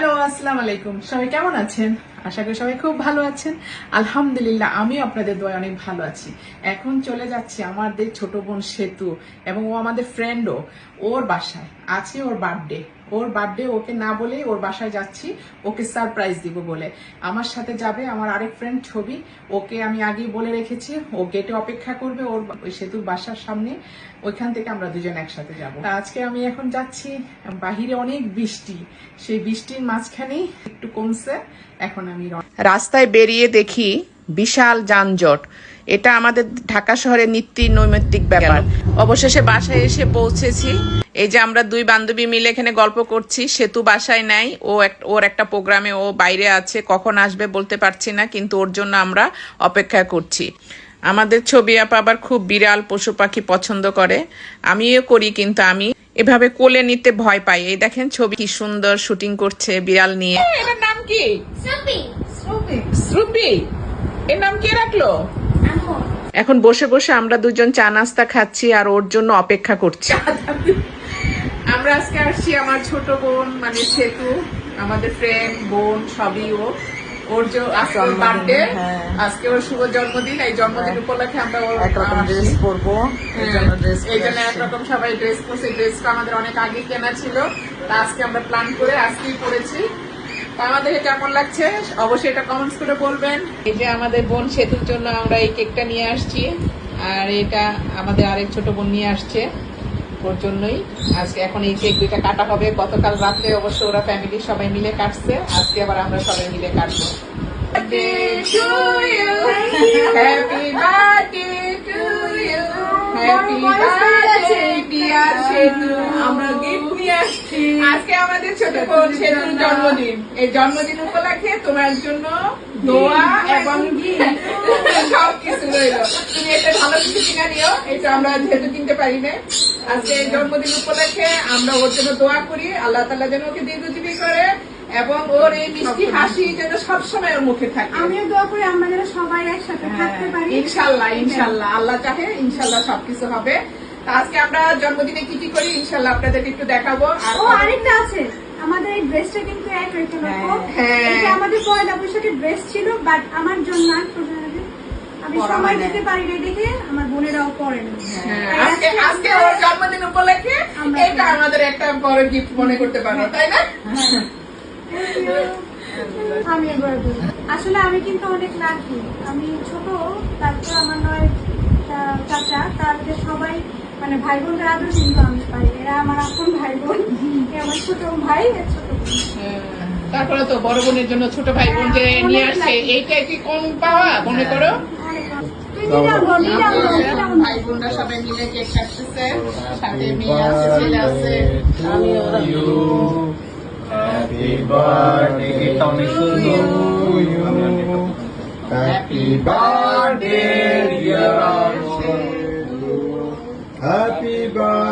Hello আসসালামু আলাইকুম। সবাই কেমন আছেন? আশা করি সবাই খুব ভালো আছেন। আলহামদুলিল্লাহ, আমিও আপনাদের দোয়া অনেক ভালো আছি। এখন চলে যাচ্ছি আমাদের ছোট বোন সেতু এবং ও আমাদের ফ্রেন্ডও ওর বাসায়। আছে ওর বার্থডে ওর বার্থডে ওকে না বলে ওর বাসায় যাচ্ছি, ওকে সারপ্রাইজ দিব বলে। আমার সাথে যাবে আমার আরেক ফ্রেন্ড ছবি, ওকে আমি আগেই বলে রেখেছি, ও গেটে অপেক্ষা করবে ওর ওই সেতুর বাসার সামনে, ওইখান থেকে আমরা দুজন একসাথে যাব। আজকে আমি এখন যাচ্ছি, বাহিরে অনেক বৃষ্টি, সেই বৃষ্টির মাঝখানেই একটু কমছে, এখন আমি রাস্তায় বেরিয়ে দেখি বিশাল যানজট। এটা আমাদের ঢাকা শহরের নিত্য নৈমিত্তিক ব্যাপার। অবশেষে বাসায় এসে পৌঁছেছি। এই যে আমরা দুই বান্ধবী মিলে এখানে গল্প করছি সেতু বাসায় নাই। ও এক- ওর একটা প্রোগ্রামে ও বাইরে আছে কখন আসবে বলতে পারছি না কিন্তু ওর জন্য আমরা অপেক্ষা করছি। আমাদের ছবি আপা আবার খুব বিড়াল পশু পাখি পছন্দ করে। আমিও করি কিন্তু আমি এভাবে কোলে নিতে ভয় পাই। এই দেখেন ছবি কি সুন্দর শুটিং করছে বিড়াল নিয়ে। এটার নাম কি? শ্রুপি এর নাম কে রাখল? এখন বসে বসে আমরা দুজন চা নাস্তা খাচ্ছি আর ওর জন্য অপেক্ষা করছি। আমরা আজকে আসছি আমার ছোট বোন মানে সেতু আমাদের ফ্রেন্ড বোন সবই ও। ওর যে আজকে বার্থডে হ্যাঁ। আজকে ওর শুভ জন্মদিন। এই জন্মদিন উপলক্ষে আমরা ওর ড্রেস পরবো এই জন্য ড্রেস এই জন্য একরকম সবাই ড্রেস করছে। ড্রেসটা আমাদের অনেক আগে কেনা ছিল। তা আজকে আমরা প্ল্যান করে আজকেই পরেছি। তা আমাদের কেমন লাগছে? অবশ্যই এটা কমেন্টস করে বলবেন। এই যে আমাদের বোন সেতুর জন্য আমরা এই কেকটা নিয়ে আসছি। আর এটা আমাদের আরেক ছোট বোন নিয়ে আসছে ওর জন্যই। আজকে এখন এই কেক দুইটা কাটা হবে। গতকাল রাত্রে অবশ্য ওরা ফ্যামিলি সবাই মিলে কাটছে। আজকে আবার আমরা সবাই মিলে কাটবো। Happy birthday to you. Happy birthday। আমরা gift নিয়ে আসছি। আজকে আমাদের ছোট বোন সেতুর জন্মদিন। এই জন্মদিন উপলক্ষে তোমার জন্য দোয়া এবং সব কিছু রইল। তুমি একটা ভালো কিছু কিনে নিও এটা আমরা যেহেতু কিনতে পারি না আজকে এই জন্মদিন উপলক্ষে আমরা ওর জন্য দোয়া করি আল্লাহ তাআলা যেন ওকে দীর্ঘজীবী করে এবং ওর এই মিষ্টি হাসি যেন সবসময় ওর মুখে থাকে। আমিও দোয়া করি আমরা যেন সবাই একসাথে থাকতে পারি। হ্যাঁ, ইনশাল্লাহ ইনশাল্লাহ আল্লাহ চাহে ইনশাল্লাহ সবকিছু হবে। আজকে আমরা জন্মদিনে কি কি করি ইনশাল্লাহ আপনাদেরকে একটু দেখাবো। ও আরেকটা আছে। আমাদের এই ড্রেসটা কিন্তু এক রেখে লক্ষ্য হ্যাঁ। এটা আমাদের পয়লা বৈশাখের ড্রেস ছিল বাট আমার জন্য আর আমি সময় দিতে পারি না দেখে আমার বোনেরাও পড়েন হ্যাঁ, আজকে আজকে ওর জন্মদিন উপলক্ষে এটা আমাদের একটা বড় গিফট মনে করতে পারো তাই না? আমি এবার আসলে আমি কিন্তু অনেক লাকি আমি ছোট তারপর আমার নয় আহ, চাচা তারপরে সবাই মানে ভাই বোনদের আদর কিন্তু আমি পাই। এরা আমার আপন ভাই বোন আমার ছোট ভাই ছোট বোন। হ্যাঁ, তারপরে তো বড় বোনের জন্য ছোট ভাই বোন যে নিয়ে আসছে এইটা কি কম পাওয়া মনে করো? ভাই বোনরা সবাই মিলে কেক কাটতেছে সাথে মেয়ে আছে ছেলে আছে। আমি ওরা Happy birthday Happy dear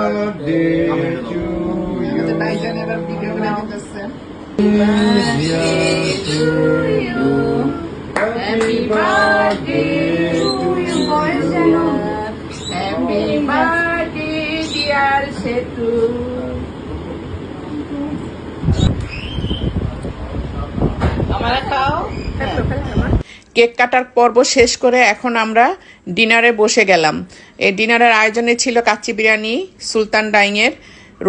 birthday to you আমাদের ভাইজানেরা ভিডিও বানাইতেছে Happy birthday তুই বয়স যেন হ্যাপি বার্থডে ডিয়ার সেতু আমার খাও কেক কাটার পর্ব শেষ করে এখন আমরা ডিনারে বসে গেলাম। এই ডিনারের আয়োজনে ছিল কাচ্চি বিরিয়ানি, সুলতান ডাইংয়ের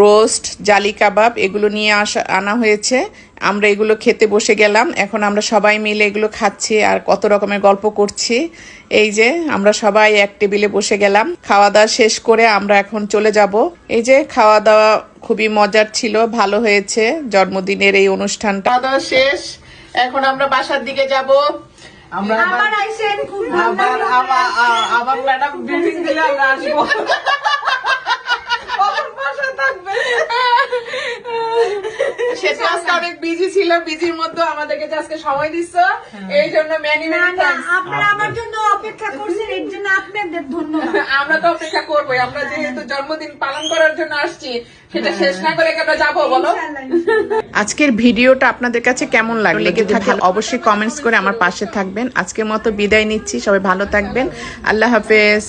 রোস্ট, জালি কাবাব, এগুলো নিয়ে আসা আনা হয়েছে। আমরা এগুলো খেতে বসে গেলাম। এখন আমরা সবাই মিলে এগুলো খাচ্ছি আর কত রকমের গল্প করছি। এই যে আমরা সবাই এক টেবিলে বসে গেলাম। খাওয়া দাওয়া শেষ করে আমরা এখন চলে যাব। এই যে খাওয়া দাওয়া খুবই মজার ছিল, ভালো হয়েছে। জন্মদিনের এই অনুষ্ঠানটা। খাওয়া দাওয়া শেষ। এখন আমরা বাসার দিকে যাব। আমরা আবার আইসেন খুব আবার আবার ম্যাডাম ব্রিফিং দিলে আমরা আসব কখন বাসায় থাকবে? সে তো আজকে অনেক বিজি ছিল বিজির মধ্যে আমাদেরকে আজকে সময় দিচ্ছ এই জন্য ম্যানি ম্যানি আপনারা আমার জন্য অপেক্ষা করছেন এর জন্য আপনাদের ধন্যবাদ। আমরা তো অপেক্ষা করবোই আমরা যেহেতু জন্মদিন পালন করার জন্য আসছি সেটা শেষ না করে কেন যাব বলো? ইনশাআল্লাহ, ইনশাআল্লাহ। আজকের ভিডিওটা আপনাদের কাছে কেমন লাগল? লেগে থাকে অবশ্যই কমেন্টস করে আমার পাশে থাকবেন। আজকের মতো বিদায় নিচ্ছি সবাই ভালো থাকবেন। আল্লাহ হাফেজ।